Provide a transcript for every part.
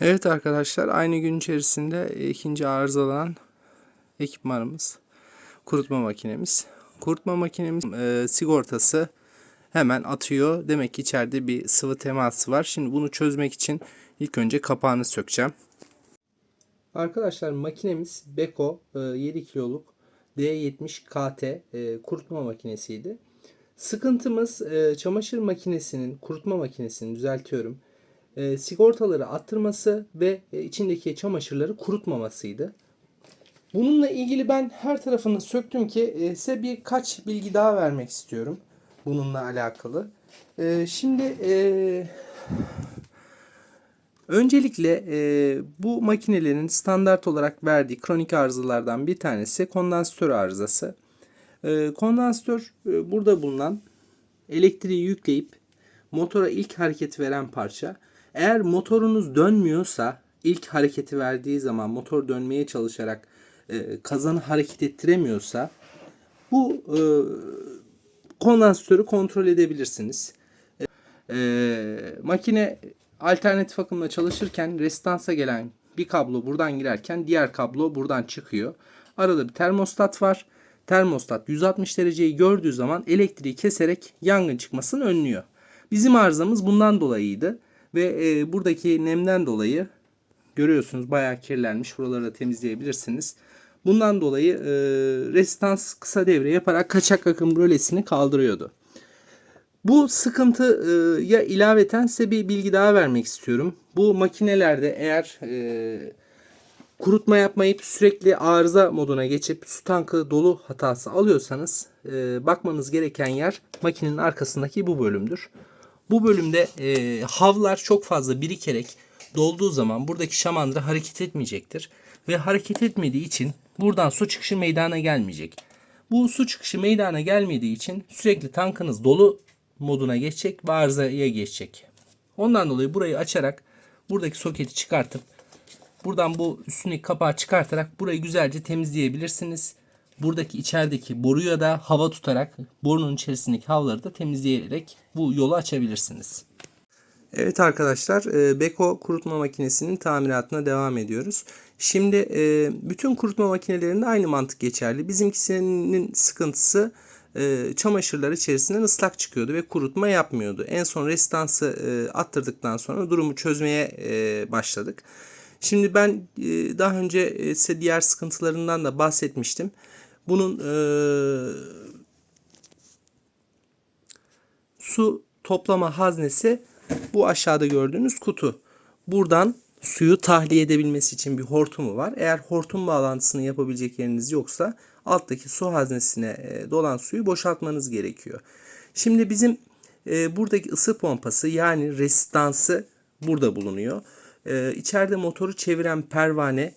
Evet arkadaşlar aynı gün içerisinde ikinci arızalanan ekipmanımız kurutma makinemiz. Kurutma makinemiz e, sigortası hemen atıyor. Demek ki içeride bir sıvı teması var. Şimdi bunu çözmek için ilk önce kapağını sökeceğim. Arkadaşlar makinemiz Beko e, 7 kiloluk D70 KT e, kurutma makinesiydi. Sıkıntımız e, çamaşır makinesinin, kurutma makinesinin düzeltiyorum. E, sigortaları attırması ve e, içindeki çamaşırları kurutmamasıydı. Bununla ilgili ben her tarafını söktüm ki e, size birkaç bilgi daha vermek istiyorum. Bununla alakalı. E, şimdi e, öncelikle e, bu makinelerin standart olarak verdiği kronik arızalardan bir tanesi kondansatör arızası. E, kondansatör e, burada bulunan elektriği yükleyip motora ilk hareket veren parça. Eğer motorunuz dönmüyorsa ilk hareketi verdiği zaman motor dönmeye çalışarak e, kazanı hareket ettiremiyorsa bu e, kondansatörü kontrol edebilirsiniz. E, makine alternatif akımla çalışırken restansa gelen bir kablo buradan girerken diğer kablo buradan çıkıyor. Arada bir termostat var. Termostat 160 dereceyi gördüğü zaman elektriği keserek yangın çıkmasını önlüyor. Bizim arızamız bundan dolayıydı ve e, buradaki nemden dolayı görüyorsunuz bayağı kirlenmiş. Buraları da temizleyebilirsiniz. Bundan dolayı e, resistans kısa devre yaparak kaçak akım rölesini kaldırıyordu. Bu sıkıntıya ilaveten size bir bilgi daha vermek istiyorum. Bu makinelerde eğer e, kurutma yapmayıp sürekli arıza moduna geçip su tankı dolu hatası alıyorsanız e, bakmanız gereken yer makinenin arkasındaki bu bölümdür. Bu bölümde e, havlar çok fazla birikerek dolduğu zaman buradaki şamandıra hareket etmeyecektir. Ve hareket etmediği için buradan su çıkışı meydana gelmeyecek. Bu su çıkışı meydana gelmediği için sürekli tankınız dolu moduna geçecek ve arızaya geçecek. Ondan dolayı burayı açarak buradaki soketi çıkartıp buradan bu üstündeki kapağı çıkartarak burayı güzelce temizleyebilirsiniz. Buradaki içerideki boruya da hava tutarak borunun içerisindeki havları da temizleyerek bu yolu açabilirsiniz. Evet arkadaşlar e, Beko kurutma makinesinin tamiratına devam ediyoruz. Şimdi e, bütün kurutma makinelerinde aynı mantık geçerli. Bizimkisinin sıkıntısı e, çamaşırlar içerisinden ıslak çıkıyordu ve kurutma yapmıyordu. En son restansı attırdıktan sonra durumu çözmeye başladık. Şimdi ben daha önce size diğer sıkıntılarından da bahsetmiştim. Bunun su toplama haznesi bu aşağıda gördüğünüz kutu. Buradan suyu tahliye edebilmesi için bir hortumu var. Eğer hortum bağlantısını yapabilecek yeriniz yoksa alttaki su haznesine e, dolan suyu boşaltmanız gerekiyor. Şimdi bizim e, buradaki ısı pompası yani resistansı burada bulunuyor. E, içeride motoru çeviren pervane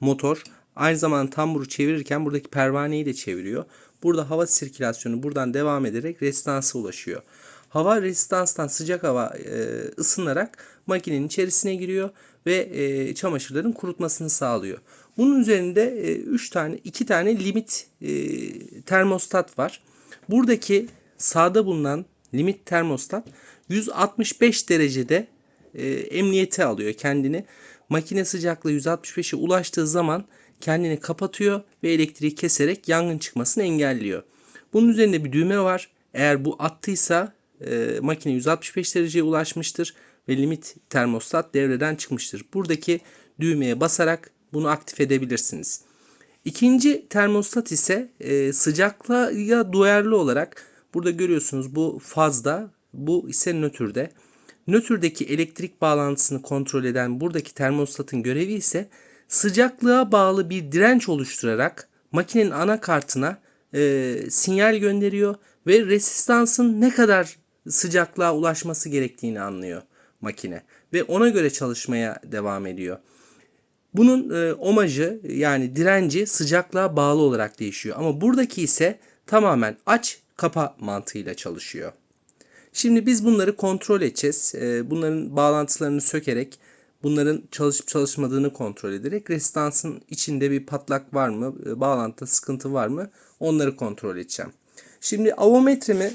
motor aynı zamanda tamburu çevirirken buradaki pervaneyi de çeviriyor. Burada hava sirkülasyonu buradan devam ederek resistansa ulaşıyor. Hava resistanstan sıcak hava e, ısınarak makinenin içerisine giriyor ve e, çamaşırların kurutmasını sağlıyor. Bunun üzerinde 3 e, tane 2 tane limit e, termostat var. Buradaki sağda bulunan limit termostat 165 derecede e, emniyete alıyor kendini. Makine sıcaklığı 165'e ulaştığı zaman kendini kapatıyor ve elektriği keserek yangın çıkmasını engelliyor. Bunun üzerinde bir düğme var. Eğer bu attıysa e, makine 165 dereceye ulaşmıştır ve limit termostat devreden çıkmıştır. Buradaki düğmeye basarak bunu aktif edebilirsiniz. İkinci termostat ise e, sıcaklığa duyarlı olarak burada görüyorsunuz bu fazda bu ise nötrde. Nötrdeki elektrik bağlantısını kontrol eden buradaki termostatın görevi ise sıcaklığa bağlı bir direnç oluşturarak makinenin anakartına e, sinyal gönderiyor ve resistansın ne kadar sıcaklığa ulaşması gerektiğini anlıyor makine ve ona göre çalışmaya devam ediyor. Bunun e, omajı yani direnci sıcaklığa bağlı olarak değişiyor ama buradaki ise tamamen aç kapa mantığıyla çalışıyor. Şimdi biz bunları kontrol edeceğiz. E, bunların bağlantılarını sökerek bunların çalışıp çalışmadığını kontrol ederek resistansın içinde bir patlak var mı, e, bağlantıda sıkıntı var mı onları kontrol edeceğim. Şimdi avometremi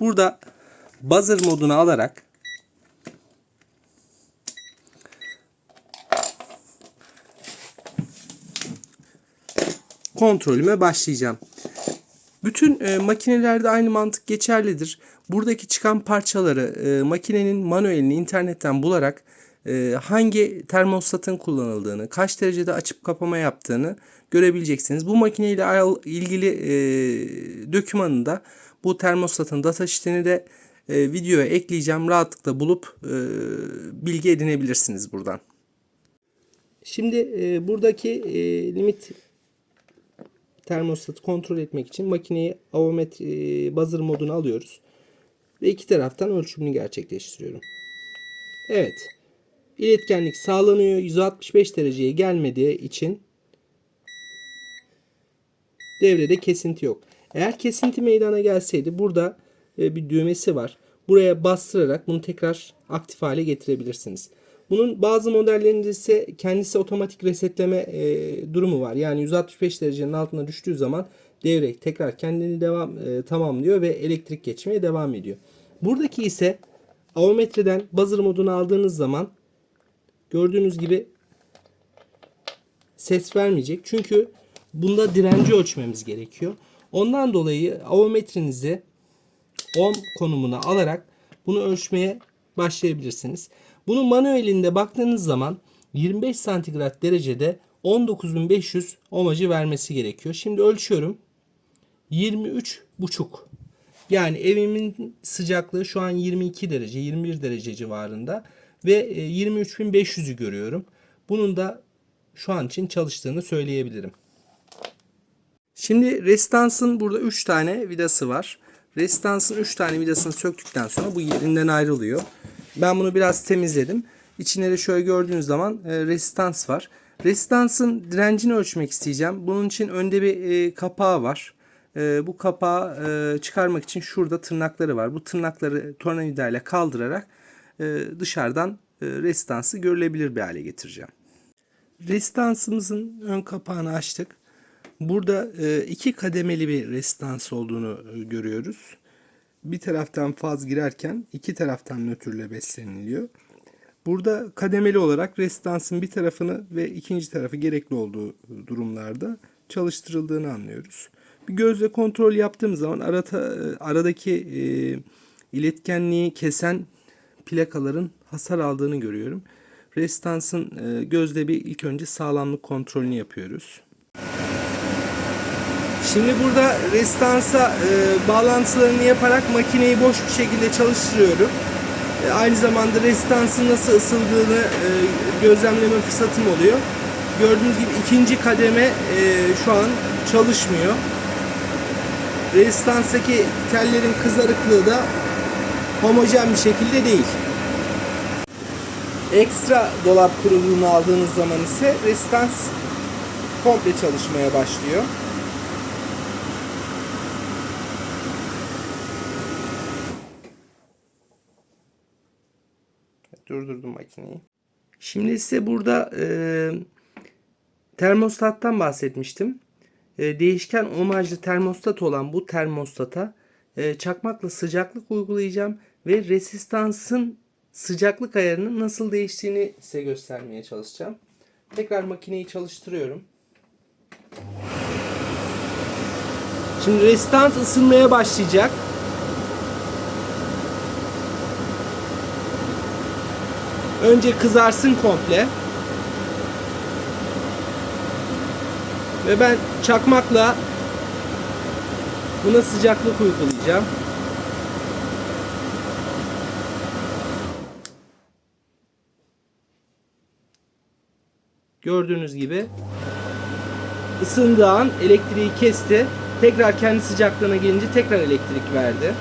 burada buzzer moduna alarak kontrolüme başlayacağım. Bütün e, makinelerde aynı mantık geçerlidir. Buradaki çıkan parçaları e, makinenin manuelini internetten bularak e, hangi termostatın kullanıldığını, kaç derecede açıp kapama yaptığını görebileceksiniz. Bu makineyle ilgili e, dokümanını da bu termostatın data sheetini de e, videoya ekleyeceğim. Rahatlıkla bulup e, bilgi edinebilirsiniz buradan. Şimdi e, buradaki e, limit termostatı kontrol etmek için makineyi avometre e, buzzer moduna alıyoruz. Ve iki taraftan ölçümünü gerçekleştiriyorum. Evet. İletkenlik sağlanıyor. 165 dereceye gelmediği için devrede kesinti yok. Eğer kesinti meydana gelseydi burada e, bir düğmesi var. Buraya bastırarak bunu tekrar aktif hale getirebilirsiniz. Bunun bazı modellerinde ise kendisi otomatik resetleme e, durumu var. Yani 165 derecenin altına düştüğü zaman devre tekrar kendini devam e, tamamlıyor ve elektrik geçmeye devam ediyor. Buradaki ise avometreden buzzer modunu aldığınız zaman gördüğünüz gibi ses vermeyecek. Çünkü bunda direnci ölçmemiz gerekiyor. Ondan dolayı avometrenizi ohm konumuna alarak bunu ölçmeye başlayabilirsiniz. Bunun manuelinde baktığınız zaman 25 santigrat derecede 19.500 ohmacı vermesi gerekiyor. Şimdi ölçüyorum. 23 buçuk. Yani evimin sıcaklığı şu an 22 derece, 21 derece civarında ve e, 23.500'ü görüyorum. Bunun da şu an için çalıştığını söyleyebilirim. Şimdi Restans'ın burada 3 tane vidası var. Restans'ın 3 tane vidasını söktükten sonra bu yerinden ayrılıyor. Ben bunu biraz temizledim. İçinde de şöyle gördüğünüz zaman e, resistans var. Resistansın direncini ölçmek isteyeceğim. Bunun için önde bir e, kapağı var. E, bu kapağı e, çıkarmak için şurada tırnakları var. Bu tırnakları tornavida ile kaldırarak e, dışarıdan e, resistansı görülebilir bir hale getireceğim. Resistansımızın ön kapağını açtık. Burada e, iki kademeli bir resistans olduğunu e, görüyoruz. Bir taraftan faz girerken iki taraftan nötrle besleniliyor. Burada kademeli olarak resistansın bir tarafını ve ikinci tarafı gerekli olduğu durumlarda çalıştırıldığını anlıyoruz. Bir gözle kontrol yaptığım zaman arata, aradaki e, iletkenliği kesen plakaların hasar aldığını görüyorum. Resistansın e, gözle bir ilk önce sağlamlık kontrolünü yapıyoruz. Şimdi burada restansa e, bağlantılarını yaparak makineyi boş bir şekilde çalıştırıyorum. E, aynı zamanda restansın nasıl ısıldığını e, gözlemleme fırsatım oluyor. Gördüğünüz gibi ikinci kademe e, şu an çalışmıyor. Restanstaki tellerin kızarıklığı da homojen bir şekilde değil. Ekstra dolap kuruluğunu aldığınız zaman ise restans komple çalışmaya başlıyor. Durdurdum makineyi. Şimdi size burada e, termostattan bahsetmiştim. E, değişken omajlı termostat olan bu termostata e, çakmakla sıcaklık uygulayacağım ve resistansın sıcaklık ayarının nasıl değiştiğini size göstermeye çalışacağım. Tekrar makineyi çalıştırıyorum. Şimdi resistans ısınmaya başlayacak. Önce kızarsın komple. Ve ben çakmakla buna sıcaklık uygulayacağım. Gördüğünüz gibi ısındığı an elektriği kesti. Tekrar kendi sıcaklığına gelince tekrar elektrik verdi.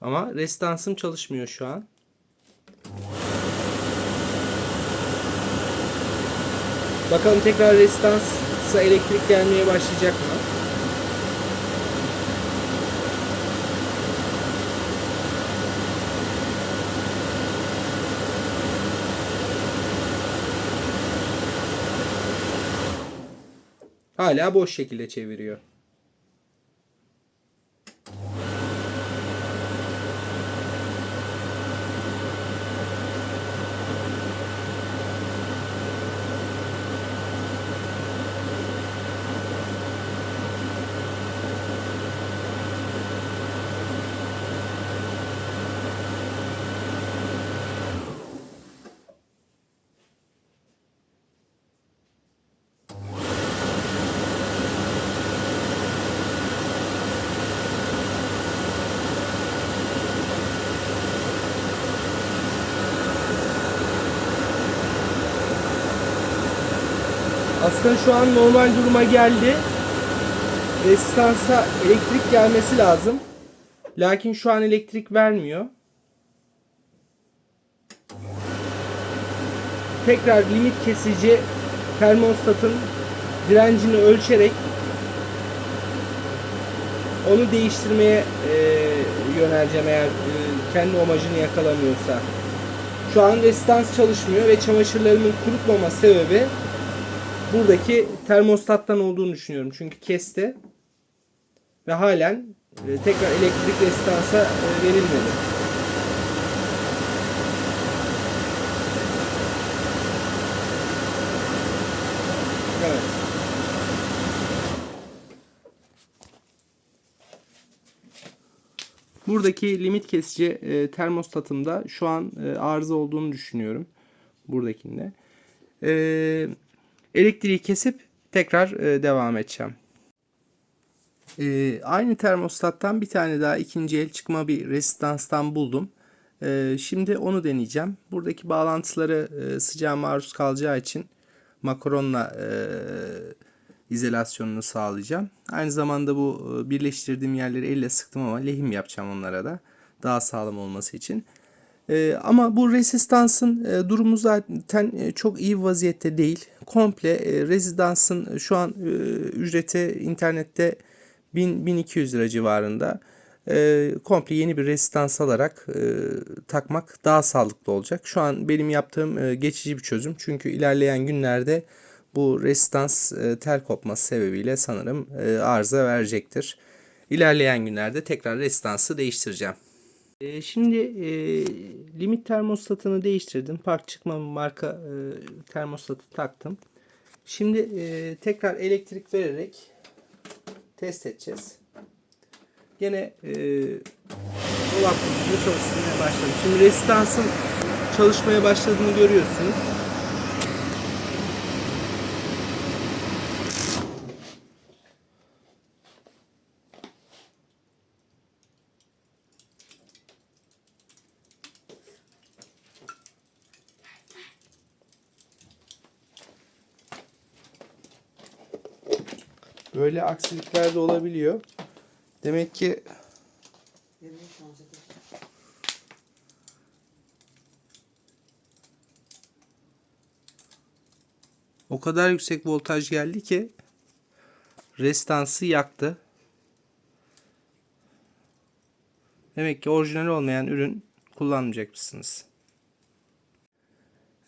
Ama restansım çalışmıyor şu an. Bakalım tekrar restansa elektrik gelmeye başlayacak mı? Hala boş şekilde çeviriyor. Aslında şu an normal duruma geldi. Rezistansa elektrik gelmesi lazım. Lakin şu an elektrik vermiyor. Tekrar limit kesici termostatın direncini ölçerek onu değiştirmeye e, yöneleceğim eğer e, kendi amacını yakalamıyorsa. Şu an rezistans çalışmıyor ve çamaşırlarımın kurutmama sebebi buradaki termostattan olduğunu düşünüyorum. Çünkü kesti ve halen e, tekrar elektrik rezistansa e, verilmedi. Evet. Buradaki limit kesici e, termostatımda şu an e, arıza olduğunu düşünüyorum. Buradakinde. E, elektriği kesip tekrar e, devam edeceğim. E, aynı termostattan bir tane daha ikinci el çıkma bir rezistanstan buldum. E, şimdi onu deneyeceğim. Buradaki bağlantıları e, sıcağa maruz kalacağı için makaronla e, izolasyonunu sağlayacağım. Aynı zamanda bu e, birleştirdiğim yerleri elle sıktım ama lehim yapacağım onlara da daha sağlam olması için. E, ama bu rezistansın e, durumu zaten e, çok iyi vaziyette değil. Komple e, rezistansın şu an e, ücreti internette 1000-1200 lira civarında. E, komple yeni bir rezistans alarak e, takmak daha sağlıklı olacak. Şu an benim yaptığım e, geçici bir çözüm. Çünkü ilerleyen günlerde bu rezistans e, tel kopması sebebiyle sanırım e, arıza verecektir. İlerleyen günlerde tekrar rezistansı değiştireceğim. E, şimdi e, limit termostatını değiştirdim. Park çıkma marka e, termostatı taktım. Şimdi e, tekrar elektrik vererek test edeceğiz. Gene e, dolap gibi çalıştırmaya başladım. Şimdi rezistansın çalışmaya başladığını görüyorsunuz. Böyle aksilikler de olabiliyor. Demek ki o kadar yüksek voltaj geldi ki restansı yaktı. Demek ki orijinal olmayan ürün kullanmayacakmışsınız.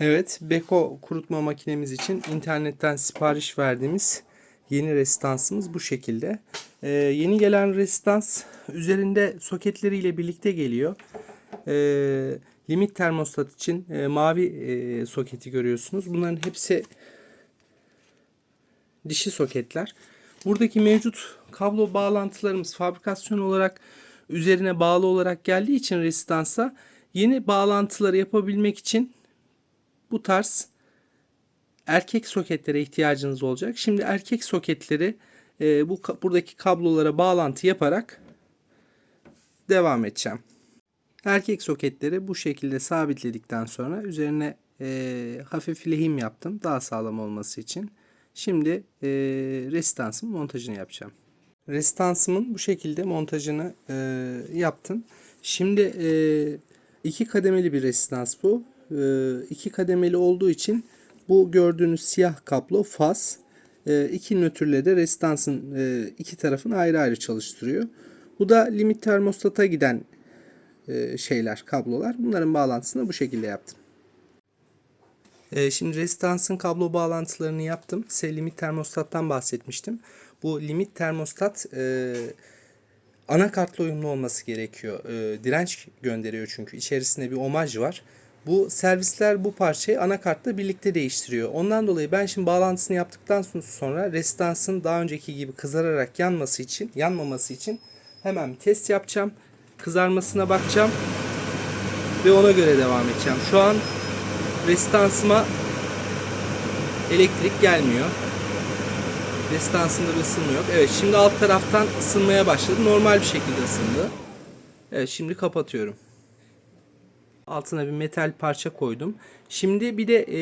Evet, Beko kurutma makinemiz için internetten sipariş verdiğimiz yeni resistansımız bu şekilde. Ee, yeni gelen resistans üzerinde soketleriyle birlikte geliyor. Ee, limit termostat için e, mavi e, soketi görüyorsunuz. Bunların hepsi dişi soketler. Buradaki mevcut kablo bağlantılarımız fabrikasyon olarak üzerine bağlı olarak geldiği için resistansa yeni bağlantıları yapabilmek için bu tarz erkek soketlere ihtiyacınız olacak. Şimdi erkek soketleri e, bu buradaki kablolara bağlantı yaparak devam edeceğim. Erkek soketleri bu şekilde sabitledikten sonra üzerine e, hafif lehim yaptım daha sağlam olması için. Şimdi e, resistansın montajını yapacağım. Resistansımın bu şekilde montajını e, yaptım. Şimdi e, iki kademeli bir resistans bu. E, iki kademeli olduğu için bu gördüğünüz siyah kablo faz. E, iki nötrle de resistansın e, iki tarafını ayrı ayrı çalıştırıyor. Bu da limit termostata giden e, şeyler, kablolar. Bunların bağlantısını bu şekilde yaptım. Ee, şimdi rezistansın kablo bağlantılarını yaptım. Size limit termostattan bahsetmiştim. Bu limit termostat e, anakartla uyumlu olması gerekiyor. E, direnç gönderiyor çünkü. içerisinde bir omaj var. Bu servisler bu parçayı anakartla birlikte değiştiriyor. Ondan dolayı ben şimdi bağlantısını yaptıktan sonra rezistansın daha önceki gibi kızararak yanması için, yanmaması için hemen bir test yapacağım. Kızarmasına bakacağım ve ona göre devam edeceğim. Şu an rezistansıma elektrik gelmiyor. Resistansında bir ısınma yok. Evet şimdi alt taraftan ısınmaya başladı. Normal bir şekilde ısındı. Evet şimdi kapatıyorum. Altına bir metal parça koydum. Şimdi bir de e,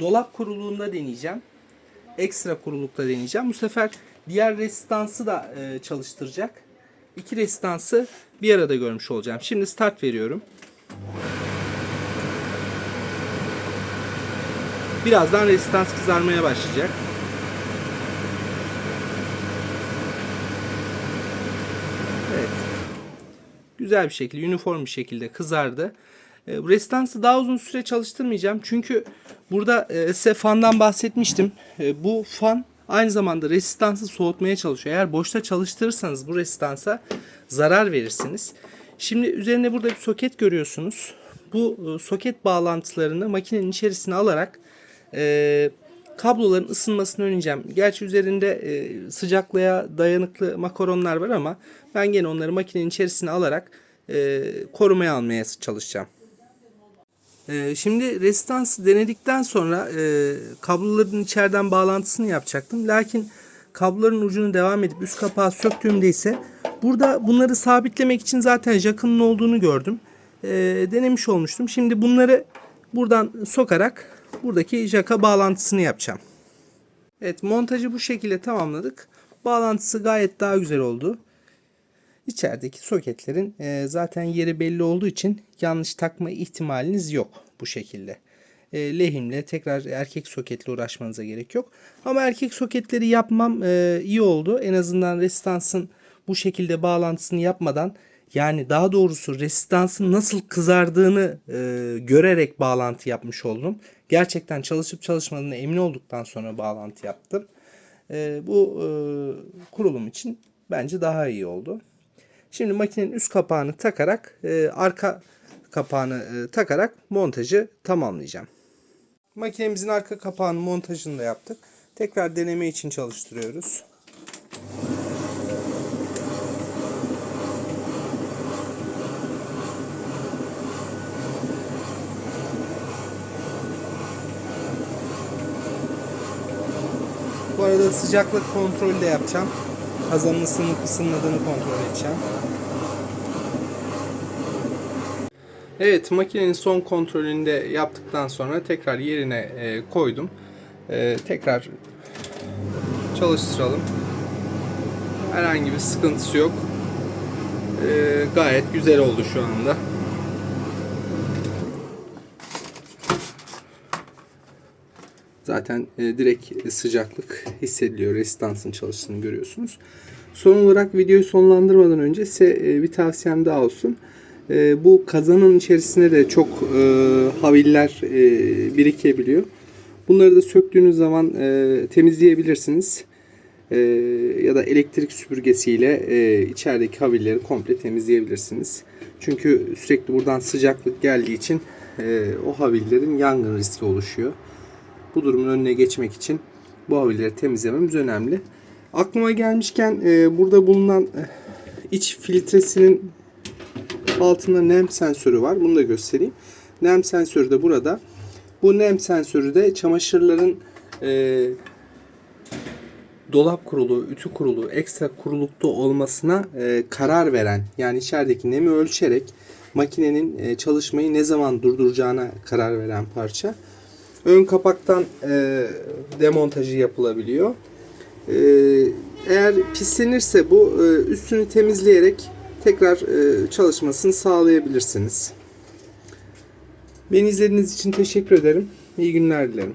dolap kuruluğunda deneyeceğim. Ekstra kurulukta deneyeceğim. Bu sefer diğer resistansı da e, çalıştıracak. İki resistansı bir arada görmüş olacağım. Şimdi start veriyorum. Birazdan resistans kızarmaya başlayacak. Güzel bir şekilde, uniform bir şekilde kızardı. E, bu resistansı daha uzun süre çalıştırmayacağım. Çünkü burada e, size fandan bahsetmiştim. E, bu fan aynı zamanda resistansı soğutmaya çalışıyor. Eğer boşta çalıştırırsanız bu resistansa zarar verirsiniz. Şimdi üzerinde burada bir soket görüyorsunuz. Bu e, soket bağlantılarını makinenin içerisine alarak e, kabloların ısınmasını önleyeceğim. Gerçi üzerinde e, sıcaklığa dayanıklı makaronlar var ama ben gene onları makinenin içerisine alarak e, korumaya almaya çalışacağım. E, şimdi rezistansı denedikten sonra e, kabloların içeriden bağlantısını yapacaktım. Lakin kabloların ucunu devam edip üst kapağı söktüğümde ise burada bunları sabitlemek için zaten jakının olduğunu gördüm. E, denemiş olmuştum. Şimdi bunları buradan sokarak buradaki jaka bağlantısını yapacağım. Evet montajı bu şekilde tamamladık. Bağlantısı gayet daha güzel oldu. İçerideki soketlerin e, zaten yeri belli olduğu için yanlış takma ihtimaliniz yok bu şekilde. E, lehimle tekrar erkek soketle uğraşmanıza gerek yok. Ama erkek soketleri yapmam e, iyi oldu. En azından resistansın bu şekilde bağlantısını yapmadan yani daha doğrusu resistansın nasıl kızardığını e, görerek bağlantı yapmış oldum. Gerçekten çalışıp çalışmadığına emin olduktan sonra bağlantı yaptım. E, bu e, kurulum için bence daha iyi oldu. Şimdi makinenin üst kapağını takarak e, arka kapağını e, takarak montajı tamamlayacağım. Makinemizin arka kapağının montajını da yaptık. Tekrar deneme için çalıştırıyoruz. Sıcaklık kontrolü de yapacağım. Kazanın ısınıp ısınmadığını kontrol edeceğim. Evet makinenin son kontrolünü de yaptıktan sonra tekrar yerine e, koydum. E, tekrar çalıştıralım. Herhangi bir sıkıntısı yok. E, gayet güzel oldu şu anda. Zaten e, direkt sıcaklık hissediliyor. Resistansın çalıştığını görüyorsunuz. Son olarak videoyu sonlandırmadan önce size e, bir tavsiyem daha olsun. E, bu kazanın içerisine de çok e, haviller e, birikebiliyor. Bunları da söktüğünüz zaman e, temizleyebilirsiniz. E, ya da elektrik süpürgesiyle e, içerideki havilleri komple temizleyebilirsiniz. Çünkü sürekli buradan sıcaklık geldiği için e, o havillerin yangın riski oluşuyor. Bu durumun önüne geçmek için bu havilleri temizlememiz önemli. Aklıma gelmişken e, burada bulunan e, iç filtresinin altında nem sensörü var. Bunu da göstereyim. Nem sensörü de burada. Bu nem sensörü de çamaşırların e, dolap kurulu, ütü kurulu, ekstra kurulukta olmasına e, karar veren yani içerideki nemi ölçerek makinenin e, çalışmayı ne zaman durduracağına karar veren parça. Ön kapaktan e, demontajı yapılabiliyor. E, eğer pislenirse bu e, üstünü temizleyerek tekrar e, çalışmasını sağlayabilirsiniz. Beni izlediğiniz için teşekkür ederim. İyi günler dilerim.